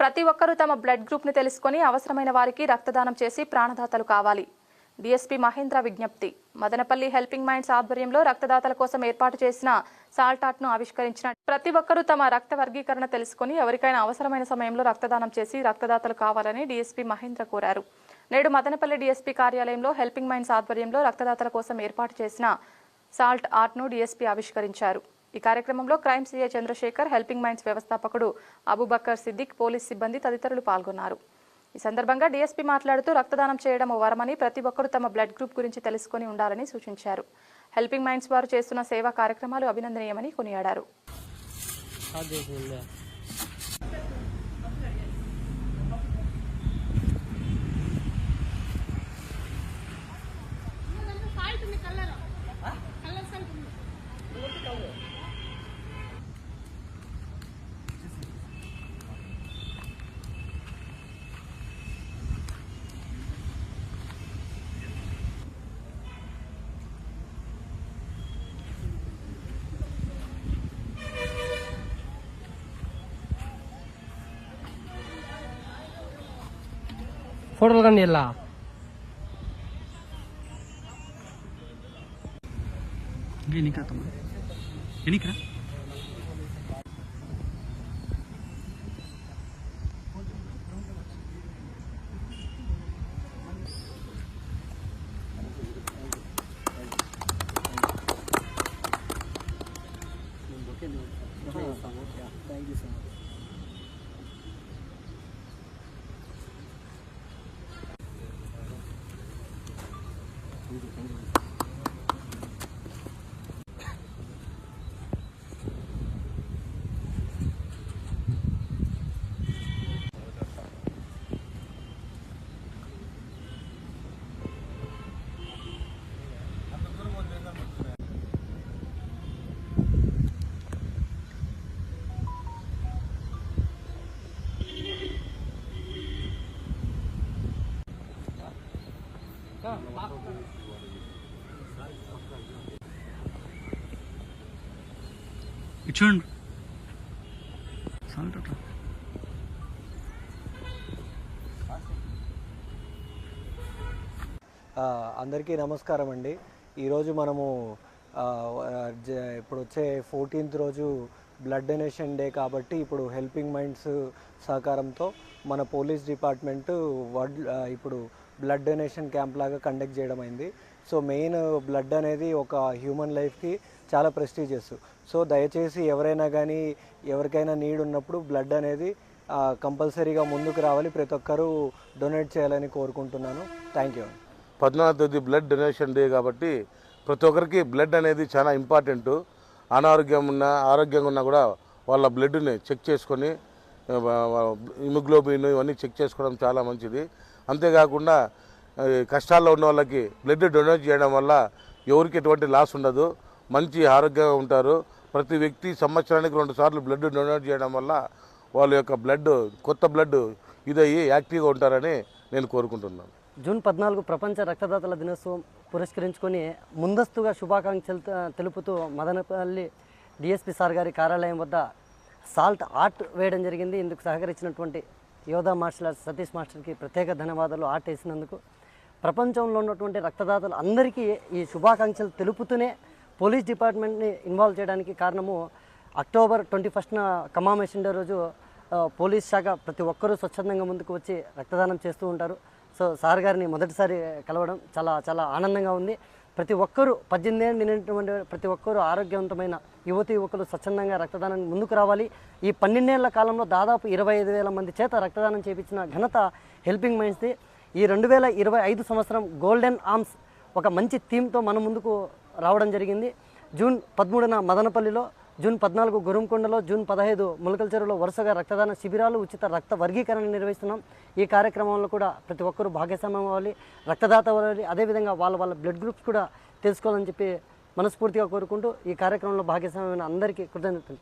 ప్రతి ఒక్కరూ తమ బ్లడ్ గ్రూప్ను తెలుసుకొని అవసరమైన వారికి రక్తదానం చేసి ప్రాణదాతలు కావాలి. డీఎస్పీ మహేంద్ర విజ్ఞప్తి. మదనపల్లి హెల్పింగ్ మైండ్స్ ఆధ్వర్యంలో రక్తదాతల కోసం ఏర్పాటు చేసిన సాల్ట్ ఆర్ట్ను ఆవిష్కరించిన ప్రతి ఒక్కరూ తమ రక్త వర్గీకరణ తెలుసుకొని ఎవరికైనా అవసరమైన సమయంలో రక్తదానం చేసి రక్తదాతలు కావాలని డీఎస్పీ మహేంద్ర కోరారు. నేడు మదనపల్లి డీఎస్పీ కార్యాలయంలో హెల్పింగ్ మైండ్స్ ఆధ్వర్యంలో రక్తదాతల కోసం ఏర్పాటు చేసిన సాల్ట్ ఆర్ట్ను డీఎస్పీ ఆవిష్కరించారు. ఈ కార్యక్రమంలో crime CI Chandrashekar helping minds వ్యవస్థాపకుడు అబుబక్కర్ సిద్దిక్ పోలీస్ సిబ్బంది తదితరులు పాల్గొన్నారు. ఈ సందర్భంగా డీఎస్పీ మాట్లాడుతూ రక్తదానం చేయడం ఓ వరమని ప్రతి ఒక్కరూ తమ బ్లడ్ గ్రూప్ గురించి తెలుసుకొని ఉండాలని సూచించారు. హెల్పింగ్ మైండ్స్ వారు చేస్తున్న సేవా కార్యక్రమాలు అభినందనీయమని కొనియాడారు. ಹೋರಲ್ ಗನ್ನ ಇಲ್ಲ ಇಲ್ಲಿ చూడండి సాల్ట్ అట్లా అందరికీ నమస్కారం అండి. ఈరోజు మనము జ- ఇప్పుడు వచ్చే ఫోర్టీన్త్ రోజు బ్లడ్ డొనేషన్ డే కాబట్టి ఇప్పుడు హెల్పింగ్ మైండ్స్ సహకారంతో మన పోలీస్ డిపార్ట్మెంట్ వడ్ ఇప్పుడు బ్లడ్ డొనేషన్ క్యాంప్ లాగా కండక్ట్ చేయడం అయింది. సో మెయిన్ బ్లడ్ అనేది ఒక హ్యూమన్ లైఫ్కి చాలా ప్రెస్టీజియస్ సో దయచేసి ఎవరైనా కానీ ఎవరికైనా నీడ్ ఉన్నప్పుడు బ్లడ్ అనేది కంపల్సరీగా ముందుకు రావాలి. ప్రతి ఒక్కరూ డొనేట్ చేయాలని కోరుకుంటున్నాను. థ్యాంక్ యూ పద్నాలుగు తేదీ బ్లడ్ డొనేషన్ డే కాబట్టి ప్రతి ఒక్కరికి బ్లడ్ అనేది చాలా ఇంపార్టెంట్ అనారోగ్యం ఉన్న ఆరోగ్యంగా ఉన్నా కూడా వాళ్ళ బ్లడ్ని చెక్ చేసుకొని హిమోగ్లోబిన్ ఇవన్నీ చెక్ చేసుకోవడం చాలా మంచిది. అంతేకాకుండా కష్టాల్లో ఉన్న వాళ్ళకి బ్లడ్ డొనేట్ చేయడం వల్ల ఎవరికి ఎటువంటి లాస్ ఉండదు. మంచి ఆరోగ్యంగా ఉంటారు. ప్రతి వ్యక్తి సంవత్సరానికి రెండు సార్లు బ్లడ్ డొనేట్ చేయడం వల్ల వాళ్ళ యొక్క బ్లడ్ కొత్త బ్లడ్ ఇదయ్యి యాక్టివ్గా ఉంటారని నేను కోరుకుంటున్నాను. జూన్ పద్నాలుగు ప్రపంచ రక్తదాతల దినోత్సవం పురస్కరించుకొని ముందస్తుగా శుభాకాంక్షలు తెలుపుతూ మదనపల్లి డిఎస్పి సార్ గారి కార్యాలయం వద్ద సాల్ట్ ఆర్ట్ వేయడం జరిగింది. ఇందుకు సహకరించినటువంటి యోధా మార్షల్ ఆర్ట్స్ సతీష్ మాస్టర్కి ప్రత్యేక ధన్యవాదాలు ఆర్ట్ వేసినందుకు. ప్రపంచంలో ఉన్నటువంటి రక్తదాతలు అందరికీ ఈ శుభాకాంక్షలు తెలుపుతూనే పోలీస్ డిపార్ట్మెంట్ని ఇన్వాల్వ్ చేయడానికి కారణము అక్టోబర్ ట్వంటీ ఫస్ట్న కమామేషన్ డే రోజు పోలీస్ శాఖ ప్రతి ఒక్కరూ స్వచ్ఛందంగా ముందుకు వచ్చి రక్తదానం చేస్తూ ఉంటారు. సో సార్ గారిని మొదటిసారి కలవడం చాలా చాలా ఆనందంగా ఉంది. ప్రతి ఒక్కరూ పద్దెనిమిది ఏళ్ళు నిండినటువంటి ప్రతి ఒక్కరూ ఆరోగ్యవంతమైన యువతి యువకులు స్వచ్ఛందంగా రక్తదానానికి ముందుకు రావాలి. ఈ పన్నెండేళ్ళ కాలంలో దాదాపు ఇరవై ఐదు వేల మంది చేత రక్తదానం చేపించిన ఘనత హెల్పింగ్ మైండ్స్ది ఈ రెండు వేల ఇరవై ఐదు సంవత్సరం గోల్డెన్ ఆర్మ్స్ ఒక మంచి థీమ్తో మన ముందుకు రావడం జరిగింది. జూన్ పదమూడున మదనపల్లిలో జూన్ పద్నాలుగు గురుంకొండలో జూన్ పదహైదు ములకల చెరువులో వరుసగా రక్తదాన శిబిరాలు ఉచిత రక్త వర్గీకరణ నిర్వహిస్తున్నాం. ఈ కార్యక్రమంలో కూడా ప్రతి ఒక్కరూ భాగస్వామ్యం అవ్వాలి రక్తదాత అవ్వాలి. అదేవిధంగా వాళ్ళ వాళ్ళ బ్లడ్ గ్రూప్స్ కూడా తెలుసుకోవాలని చెప్పి మనస్ఫూర్తిగా కోరుకుంటూ ఈ కార్యక్రమంలో భాగస్వామ్యమైన అందరికీ కృతజ్ఞతలు.